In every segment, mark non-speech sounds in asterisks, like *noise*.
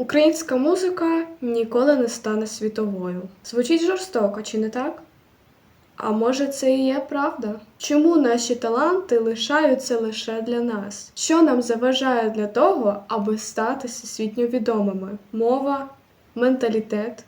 Українська музика ніколи не стане світовою. Звучить жорстоко, чи не так? А може, це і є правда? Чому наші таланти лишаються лише для нас? Що нам заважає для того, аби стати всесвітньо відомими? Мова, менталітет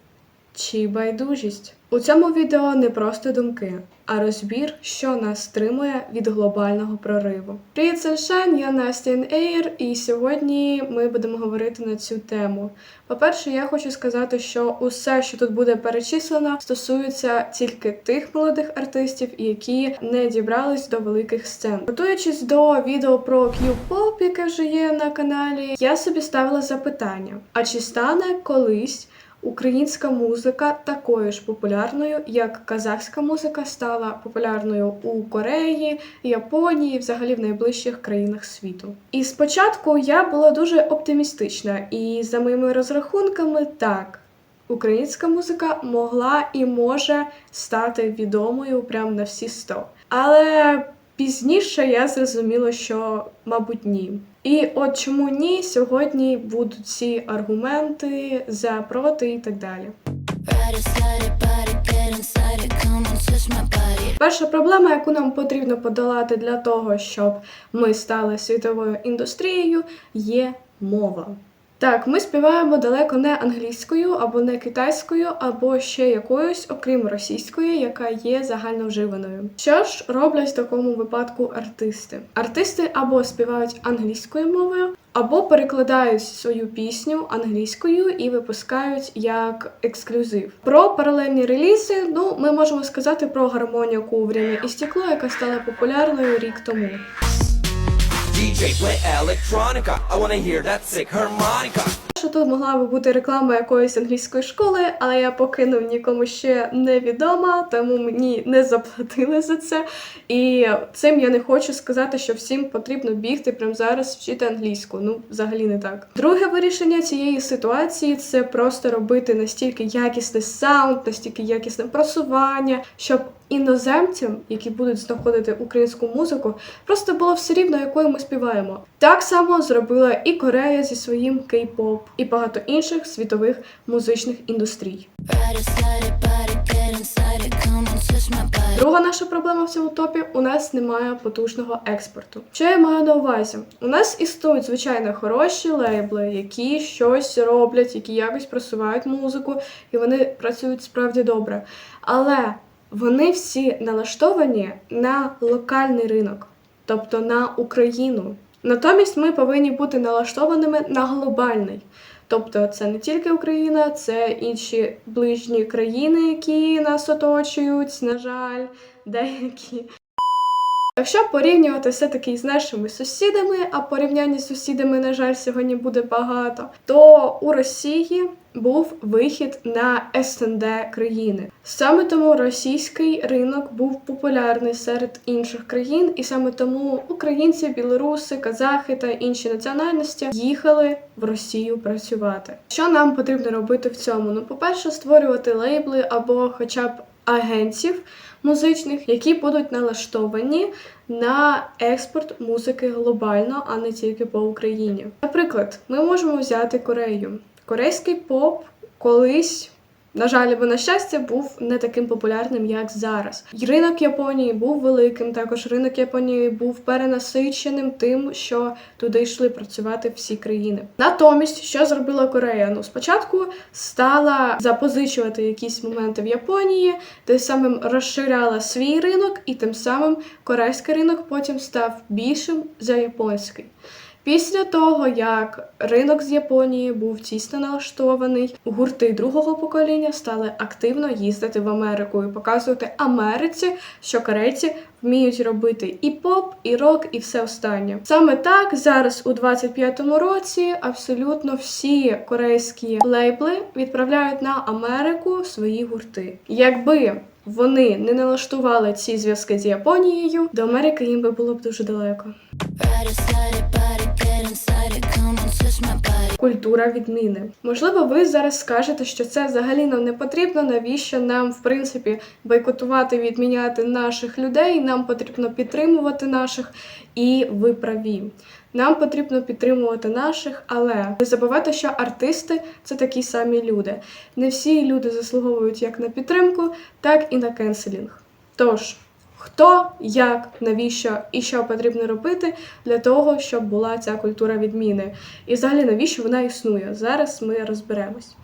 чи байдужість? У цьому відео не просто думки, а розбір, що нас стримує від глобального прориву. Привіт, Sunshine, я Настя Ейр, і сьогодні ми будемо говорити на цю тему. По-перше, я хочу сказати, що усе, що тут буде перечислено, стосується тільки тих молодих артистів, які не дібрались до великих сцен. Готуючись до відео про Q-pop, яке вже є на каналі, я собі ставила запитання: а чи стане колись українська музика такою ж популярною, як казахська музика стала популярною у Кореї, Японії, взагалі в найближчих країнах світу. І спочатку я була дуже оптимістична, і за моїми розрахунками, так. Українська музика могла і може стати відомою прямо на всі 100. Але пізніше я зрозуміла, що, мабуть, ні. І от чому ні, сьогодні будуть ці аргументи за проти і так далі. Перша проблема, яку нам потрібно подолати для того, щоб ми стали світовою індустрією, є мова. Так, ми співаємо далеко не англійською або не китайською, або ще якоюсь, окрім російської, яка є загальновживаною. Що ж роблять в такому випадку артисти? Артисти або співають англійською мовою, або перекладають свою пісню англійською і випускають як ексклюзив. Про паралельні релізи, ну ми можемо сказати про гармоніку «Время і стекло, яка стала популярною рік тому. DJ play electronica. I wanna hear that sick harmonica. Що тут могла би бути реклама якоїсь англійської школи, але я покинув нікому ще невідома, тому мені не заплатили за це. І цим я не хочу сказати, що всім потрібно бігти прямо зараз вчити англійську. Ну, взагалі не так. Друге вирішення цієї ситуації це просто робити настільки якісний саунд, настільки якісне просування, щоб іноземцям, які будуть знаходити українську музику, просто було все рівно, якою ми співаємо. Так само зробила і Корея зі своїм кей-поп, і багато інших світових музичних індустрій. Друга наша проблема в цьому топі у нас немає потужного експорту. Що я маю на увазі? У нас існують звичайно хороші лейбли, які щось роблять, які якось просувають музику, і вони працюють справді добре. Але вони всі налаштовані на локальний ринок, тобто на Україну. Натомість ми повинні бути налаштованими на глобальний. Тобто це не тільки Україна, це інші ближні країни, які нас оточують, на жаль, деякі. Якщо порівнювати все-таки з нашими сусідами, а порівняння з сусідами, на жаль, сьогодні буде багато, то у Росії був вихід на СНД країни. Саме тому російський ринок був популярний серед інших країн, і саме тому українці, білоруси, казахи та інші національності їхали в Росію працювати. Що нам потрібно робити в цьому? Ну, по-перше, створювати лейбли або хоча б агентів музичних, які будуть налаштовані на експорт музики глобально, а не тільки по Україні. Наприклад, ми можемо взяти Корею. Корейський поп колись. На жаль, або на щастя, був не таким популярним, як зараз. Ринок Японії був великим. Також ринок Японії був перенасиченим тим, що туди йшли працювати всі країни. Натомість, що зробила Корея? Ну, спочатку стала запозичувати якісь моменти в Японії, тим самим розширяла свій ринок, і тим самим корейський ринок потім став більшим за японський. Після того, як ринок з Японії був тісно налаштований, гурти другого покоління стали активно їздити в Америку і показувати Америці, що корейці вміють робити і поп, і рок, і все останнє. Саме так зараз у 25-му році абсолютно всі корейські лейбли відправляють на Америку свої гурти. Якби вони не налаштували ці зв'язки з Японією, до Америки їм би було б дуже далеко. Культура відміни. Можливо, ви зараз скажете, що це взагалі нам не потрібно. Навіщо нам, в принципі, бойкотувати, відміняти наших людей? Нам потрібно підтримувати наших, і ви праві. Нам потрібно підтримувати наших, але не забувати, що артисти це такі самі люди. Не всі люди заслуговують як на підтримку, так і на кенселінг. Тож, хто, як, навіщо і що потрібно робити для того, щоб була ця культура відміни? І взагалі навіщо вона існує? Зараз ми розберемось.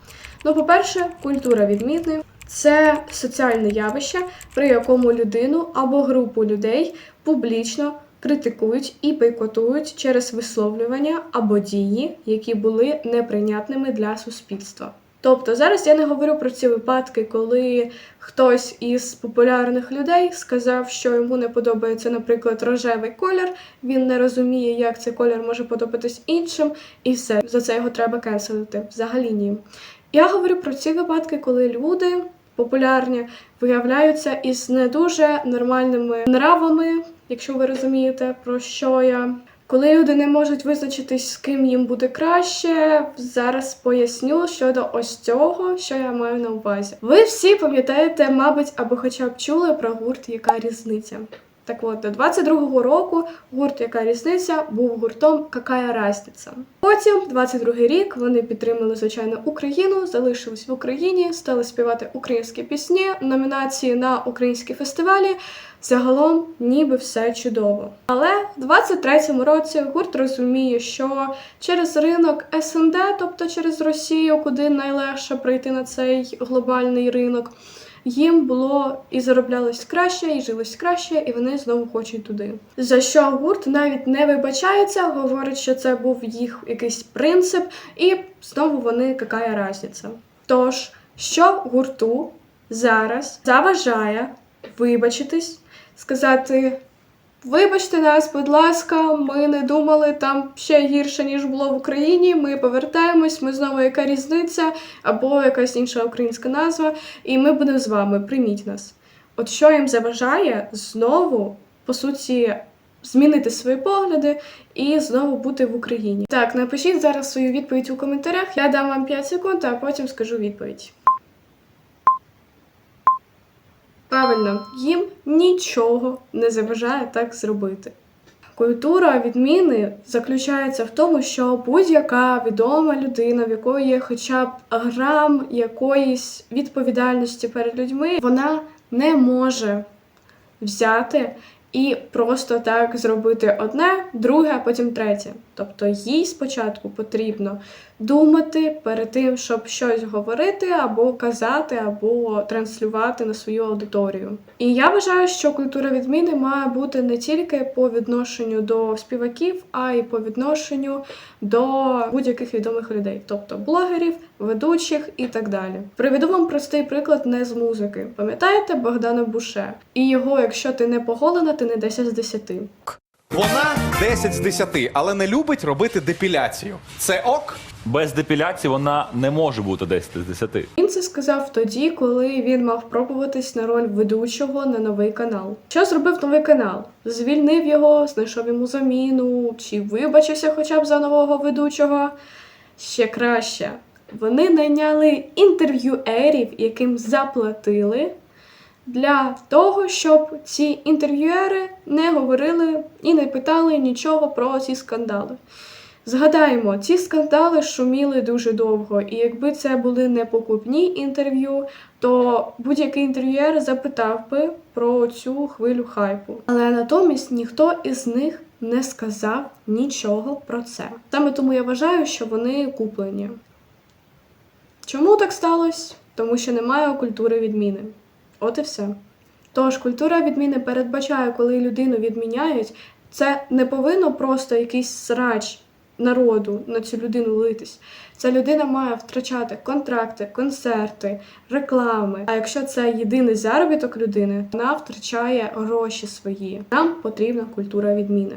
Ну, по-перше, культура відміни це соціальне явище, при якому людину або групу людей публічно критикують і бойкотують через висловлювання або дії, які були неприйнятними для суспільства. Тобто зараз я не говорю про ці випадки, коли хтось із популярних людей сказав, що йому не подобається, наприклад, рожевий колір. Він не розуміє, як цей колір може подобатись іншим, і все за це його треба кенселити. Взагалі ні. Я говорю про ці випадки, коли люди популярні виявляються із не дуже нормальними нравами, якщо ви розумієте, про що я. Коли люди не можуть визначитись, з ким їм буде краще, зараз поясню щодо ось цього, що я маю на увазі. Ви всі пам'ятаєте, мабуть, або хоча б чули про гурт Яка різниця? Так от, до 22-го року гурт Яка різниця був гуртом Какая разниця. Потім, 22-й рік, вони підтримали, звичайно, Україну, залишились в Україні, стали співати українські пісні, номінації на українські фестивалі. Загалом, ніби все чудово. Але в 23-му році гурт розуміє, що через ринок СНД, тобто через Росію, куди найлегше прийти на цей глобальний ринок, їм було і зароблялось краще, і жилось краще, і вони знову хочуть туди. За що гурт навіть не вибачається, говорить, що це був їх якийсь принцип, і знову вони какая разниця. Тож, що гурту зараз заважає вибачитись, сказати. Вибачте нас, будь ласка, ми не думали там ще гірше, ніж було в Україні. Ми повертаємось, ми знову яка різниця, або якась інша українська назва, і ми будемо з вами. Прийміть нас. От що їм заважає знову, по суті, змінити свої погляди і знову бути в Україні. Так, напишіть зараз свою відповідь у коментарях. Я дам вам 5 секунд, а потім скажу відповідь. Правильно, їм нічого не заважає так зробити. Культура відміни заключається в тому, що будь-яка відома людина, в якої є хоча б грам якоїсь відповідальності перед людьми, вона не може взяти і просто так зробити одне, друге, а потім третє. Тобто їй спочатку потрібно думати перед тим, щоб щось говорити, або казати, або транслювати на свою аудиторію. І я вважаю, що культура відміни має бути не тільки по відношенню до співаків, а й по відношенню до будь-яких відомих людей, тобто блогерів, ведучих і так далі. Приведу вам простий приклад не з музики. Пам'ятаєте Богдана Буше? І його, якщо ти не поголена, ти не 10 з 10. Вона 10 з 10, але не любить робити депіляцію. Це ок? Без депіляції вона не може бути 10 з 10. Він це сказав тоді, коли він мав пробуватись на роль ведучого на новий канал. Що зробив новий канал? Звільнив його, знайшов йому заміну, чи вибачився хоча б за нового ведучого. Ще краще. Вони найняли інтерв'юерів, яким заплатили для того, щоб ці інтерв'юери не говорили і не питали нічого про ці скандали. Згадаємо, ці скандали шуміли дуже довго, і якби це були не покупні інтерв'ю, то будь-який інтерв'юер запитав би про цю хвилю хайпу. Але натомість ніхто із них не сказав нічого про це. Саме тому я вважаю, що вони куплені. Чому так сталося? Тому що немає культури відміни. От і все. Тож культура відміни передбачає, коли людину відміняють, це не повинно просто якийсь срач народу на цю людину литись. Ця людина має втрачати контракти, концерти, реклами. А якщо це єдиний заробіток людини, вона втрачає гроші свої. Нам потрібна культура відміни.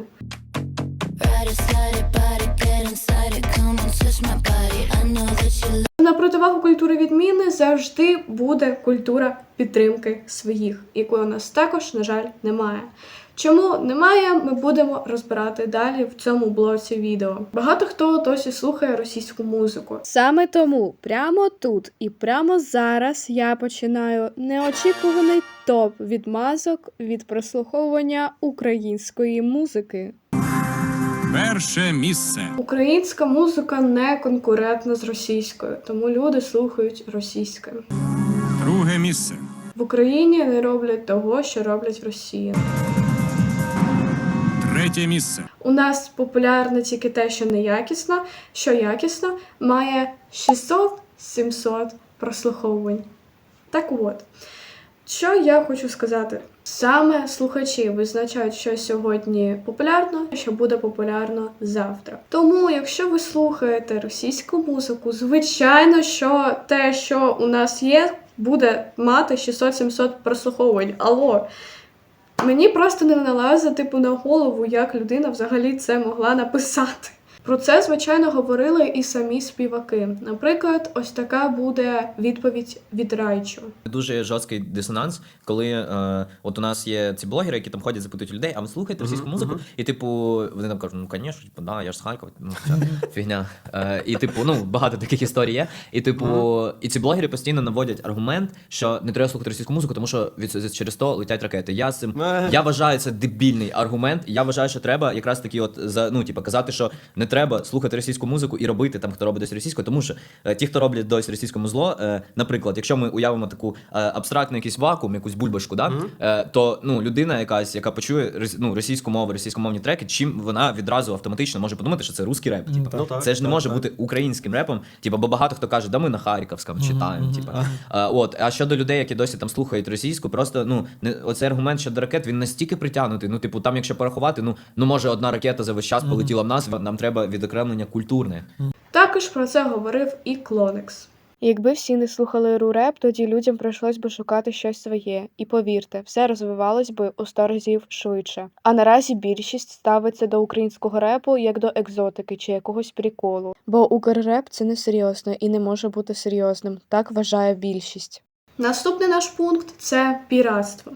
На противагу культури відміни завжди буде культура підтримки своїх, якої у нас також, на жаль, немає. Чому немає, ми будемо розбирати далі в цьому блоці відео. Багато хто досі слухає російську музику. Саме тому прямо тут і прямо зараз я починаю неочікуваний топ відмазок від прослуховування української музики. Перше місце. Українська музика не конкурентна з російською, тому люди слухають російське. Друге місце. В Україні не роблять того, що роблять в Росії. Третє місце. У нас популярно тільки те, що неякісно, що якісно, має 600-700 прослуховувань. Так от, що я хочу сказати? Саме слухачі визначають, що сьогодні популярно, що буде популярно завтра. Тому, якщо ви слухаєте російську музику, звичайно, що те, що у нас є, буде мати 600-700 прослуховувань. Алло, Мені просто не налазить типу на голову, як людина взагалі це могла написати. Про це, звичайно, говорили і самі співаки. Наприклад, ось така буде відповідь від Райчу. Дуже жорсткий дисонанс, коли е, от у нас є ці блогери, які там ходять, запитують людей, а ви слухаєте російську музику? І типу, вони там кажуть, ну звісно, типу, да, я ж з Харкова, ну *laughs* це фігня. Е, і типу, ну багато таких історій є. І типу, і ці блогери постійно наводять аргумент, що не треба слухати російську музику, тому що від через то летять ракети. Я з цим я вважаю це дебільний аргумент. Я вважаю, що треба якраз таки, от за ну, типу, казати, що не треба слухати російську музику і робити там, хто робить досі російською, тому що е, ті, хто роблять досі російському зло, е, наприклад, якщо ми уявимо таку е, абстрактний якийсь вакуум, якусь бульбашку, да, е, то ну, людина якась, яка почує рос- ну, російську мову, російськомовні треки, чим вона відразу автоматично може подумати, що це русський реп. Типу. це ж не може бути українським репом. Типу, бо багато хто каже, да ми на Харківському читаємо. Типу. Е, от, а щодо людей, які досі там слухають російську, просто ну не оцей аргумент щодо ракет він настільки притягнутий. Ну, типу, там, якщо порахувати, ну ну може одна ракета за весь час полетіла в нас. Нам треба відокремлення культурне. Також про це говорив і Клонекс. Якби всі не слухали ру-реп, тоді людям прийшлось би шукати щось своє. І повірте, все розвивалось би у сто разів швидше. А наразі більшість ставиться до українського репу як до екзотики чи якогось приколу. Бо укрреп це не серйозно і не може бути серйозним. Так вважає більшість. Наступний наш пункт це піратство.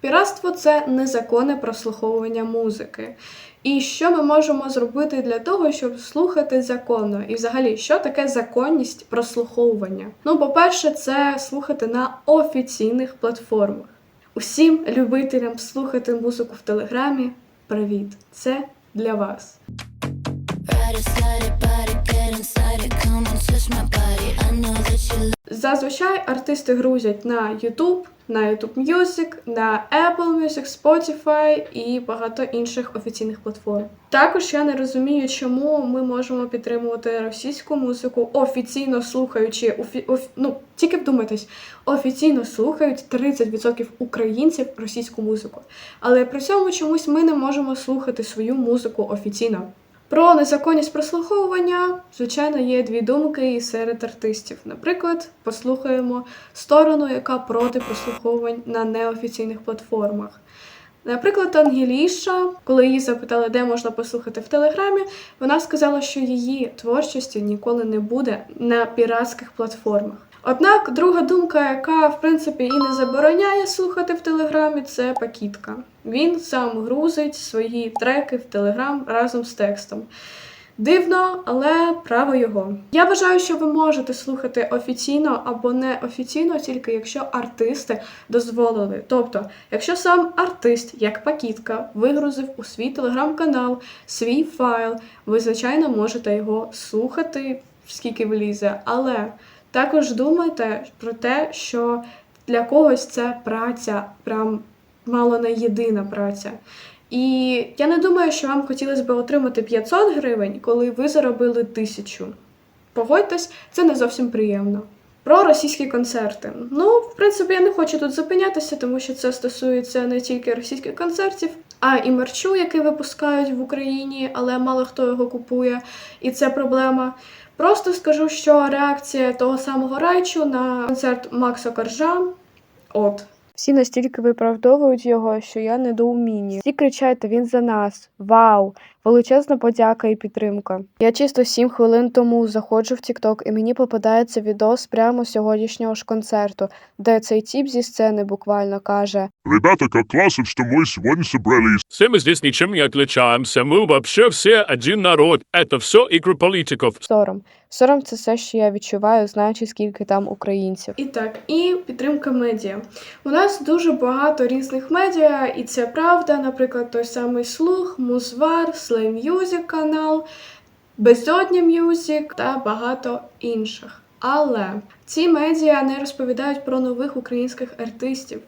Піратство це незаконне прослуховування музики. І що ми можемо зробити для того, щоб слухати законно? І взагалі, що таке законність прослуховування? Ну, по-перше, це слухати на офіційних платформах. Усім любителям слухати музику в Телеграмі. Привіт! Це для вас. Зазвичай артисти грузять на YouTube, на YouTube Music, на Apple Music, Spotify і багато інших офіційних платформ. Також я не розумію, чому ми можемо підтримувати російську музику, офіційно слухаючи офі, оф, ну тільки вдумайтесь, офіційно слухають 30% українців російську музику. Але при цьому чомусь ми не можемо слухати свою музику офіційно. Про незаконність прослуховування, звичайно, є дві думки і серед артистів. Наприклад, послухаємо сторону, яка проти прослуховувань на неофіційних платформах. Наприклад, Ангеліша, коли її запитали, де можна послухати в Телеграмі, вона сказала, що її творчості ніколи не буде на піратських платформах. Однак друга думка, яка в принципі і не забороняє слухати в Телеграмі, це Пакітка. Він сам грузить свої треки в Телеграм разом з текстом. Дивно, але право його. Я вважаю, що ви можете слухати офіційно або не офіційно, тільки якщо артисти дозволили. Тобто, якщо сам артист, як пакітка, вигрузив у свій телеграм-канал свій файл, ви, звичайно, можете його слухати, скільки влізе. Але також думайте про те, що для когось це праця, прям мало не єдина праця. І я не думаю, що вам хотілося б отримати 500 гривень, коли ви заробили тисячу. Погодьтесь, це не зовсім приємно. Про російські концерти. Ну, в принципі, я не хочу тут зупинятися, тому що це стосується не тільки російських концертів, а і мерчу, який випускають в Україні, але мало хто його купує, і це проблема. Просто скажу, що реакція того самого Райчу на концерт Макса Коржа. От, Всі настільки виправдовують його, що я недоумінні. Всі кричать, він за нас. Вау! Величезна подяка і підтримка. Я чисто сім хвилин тому заходжу в TikTok і мені попадається відос прямо з сьогоднішнього ж концерту, де цей тіп зі сцени буквально каже: Ребята, как классно, что мы сегодня собрались. Все мы здесь ничем не отличаемся. Мы вообще все один народ. Это все игры политиков. сором. Сором це все, що я відчуваю, знаючи, скільки там українців. І так, і підтримка медіа. У нас дуже багато різних медіа, і це правда. Наприклад, той самий слух, Музвар, Slay Music канал, Безодня Music та багато інших. Але ці медіа не розповідають про нових українських артистів.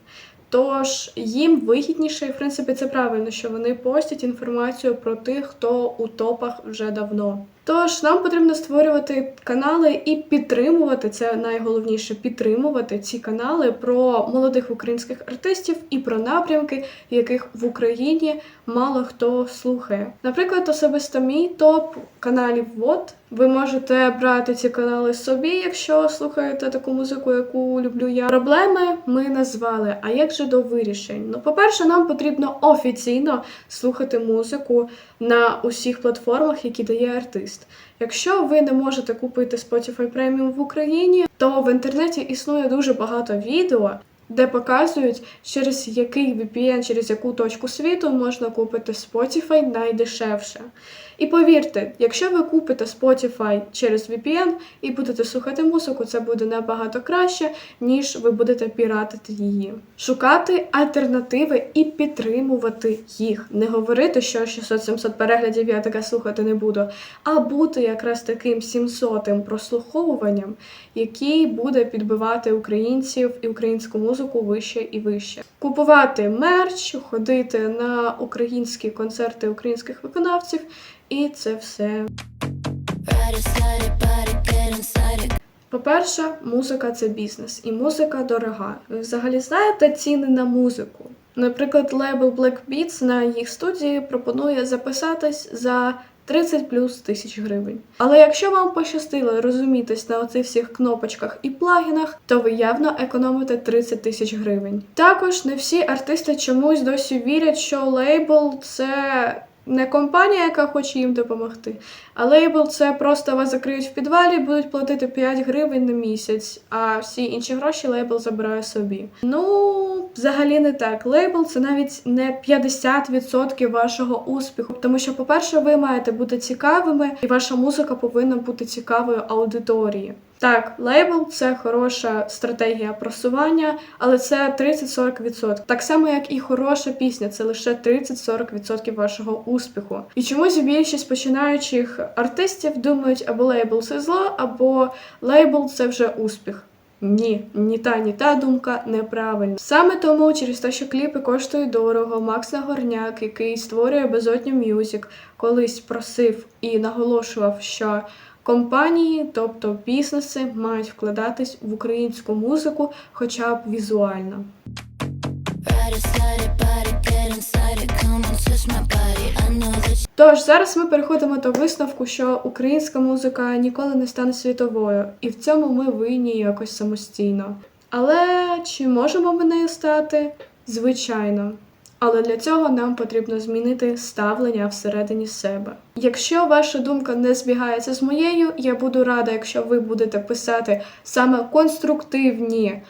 Тож їм вигідніше, і в принципі це правильно, що вони постять інформацію про тих, хто у топах вже давно. Тож нам потрібно створювати канали і підтримувати це найголовніше підтримувати ці канали про молодих українських артистів і про напрямки, яких в Україні мало хто слухає. Наприклад, особисто мій топ каналів ВОД. Ви можете брати ці канали собі, якщо слухаєте таку музику, яку люблю я. Проблеми ми назвали. А як же до вирішень? Ну, по-перше, нам потрібно офіційно слухати музику на усіх платформах, які дає артист. Якщо ви не можете купити Spotify Premium в Україні, то в інтернеті існує дуже багато відео, де показують, через який VPN, через яку точку світу можна купити Spotify найдешевше. І повірте, якщо ви купите Spotify через VPN і будете слухати музику, це буде набагато краще, ніж ви будете піратити її. Шукати альтернативи і підтримувати їх. Не говорити, що 600-700 переглядів я таке слухати не буду, а бути якраз таким 700-м прослуховуванням, який буде підбивати українців і українську музику вище і вище. Купувати мерч, ходити на українські концерти українських виконавців, і це все. По-перше, музика це бізнес, і музика дорога. Ви взагалі знаєте ціни на музику? Наприклад, лейбл Black Beats на їх студії пропонує записатись за 30 плюс тисяч гривень. Але якщо вам пощастило розумітись на оцих всіх кнопочках і плагінах, то ви явно економите 30 тисяч гривень. Також не всі артисти чомусь досі вірять, що лейбл це не компанія, яка хоче їм допомогти, а лейбл це просто вас закриють в підвалі, будуть платити 5 гривень на місяць, а всі інші гроші лейбл забирає собі. Ну, взагалі не так. Лейбл це навіть не 50% вашого успіху. Тому що, по-перше, ви маєте бути цікавими, і ваша музика повинна бути цікавою аудиторії. Так, лейбл це хороша стратегія просування, але це 30-40%. Так само, як і хороша пісня, це лише 30-40% вашого успіху. І чомусь більшість починаючих артистів думають, або лейбл це зло, або лейбл це вже успіх. Ні, ні та, ні та думка неправильна. Саме тому, через те, що кліпи коштують дорого, Макс Нагорняк, який створює безодню мюзик, колись просив і наголошував, що компанії, тобто бізнеси, мають вкладатись в українську музику, хоча б візуально. Тож зараз ми переходимо до висновку, що українська музика ніколи не стане світовою, і в цьому ми винні якось самостійно. Але чи можемо ми нею стати? Звичайно. Але для цього нам потрібно змінити ставлення всередині себе. Якщо ваша думка не збігається з моєю, я буду рада, якщо ви будете писати саме конструктивні,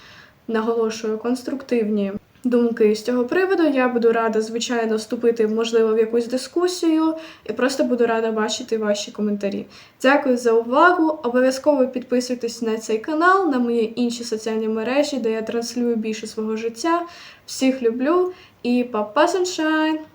наголошую, конструктивні думки з цього приводу. Я буду рада, звичайно, вступити, можливо, в якусь дискусію, і просто буду рада бачити ваші коментарі. Дякую за увагу. Обов'язково підписуйтесь на цей канал, на мої інші соціальні мережі, де я транслюю більше свого життя. Всіх люблю і па-па, sunshine!